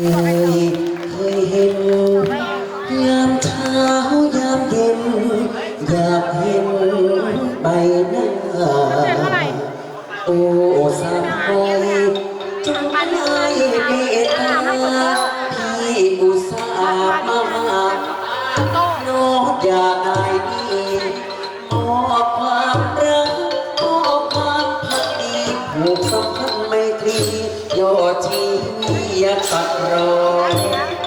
เคยเคยเห็นยามเช้ายามเย็น อยากเห็นใบหน้าโอ้สามคอยจงได้เมตตาพี่อุตส่าห์มาหาน้องอยากได้ อยากตัดร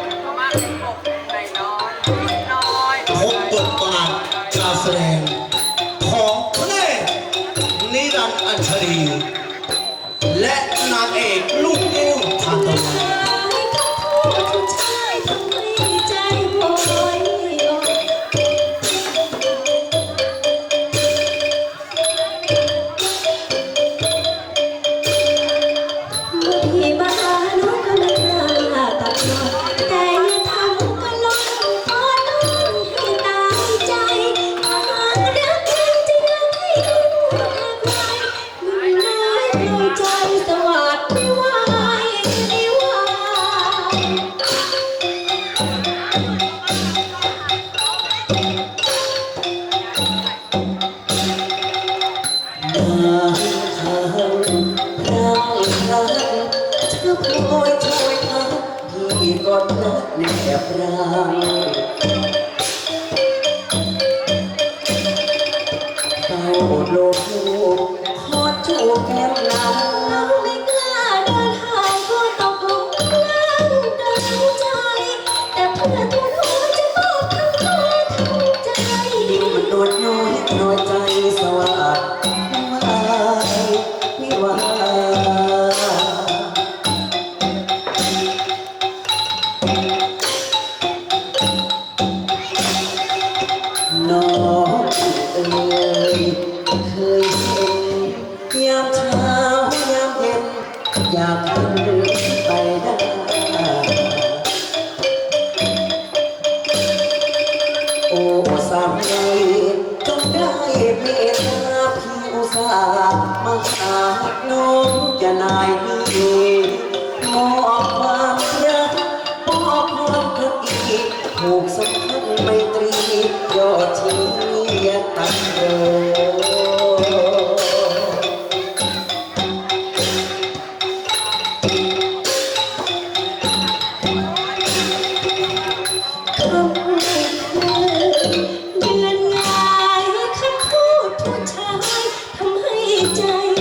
างทางเธอพลอยช่วยทางพี่ก็รักแนบรังเฝ้าโลกขอจูบแก้มลางเราไม่ อยากเห็นไปได้โอ้สามใจจงได้เมตตาพี่อุตส่าห์มาหาน้องจะนายนี้มอบความรักมอบความพักดีผูกสัมพันธ์ไมตรียอดที่ตัดโให้ใจ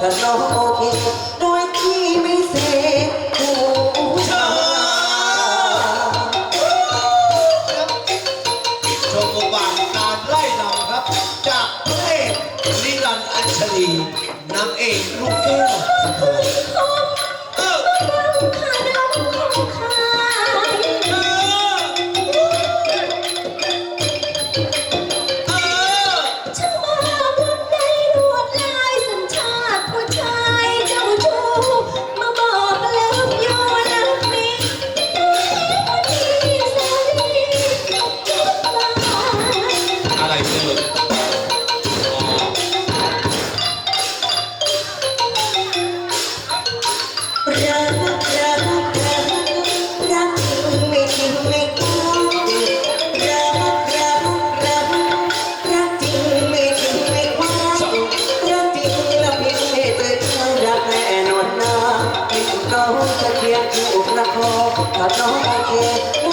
ถ้าน้องโอเคโดยที่ไม่เสียผู้ชาชมบทบาทการไล่ลำครับ จากพระเอกนิรันดร์อัญชลีนางเอกลูกแก้วทานตะวัน จะเคียงคู่ประคองกับน้องโอเค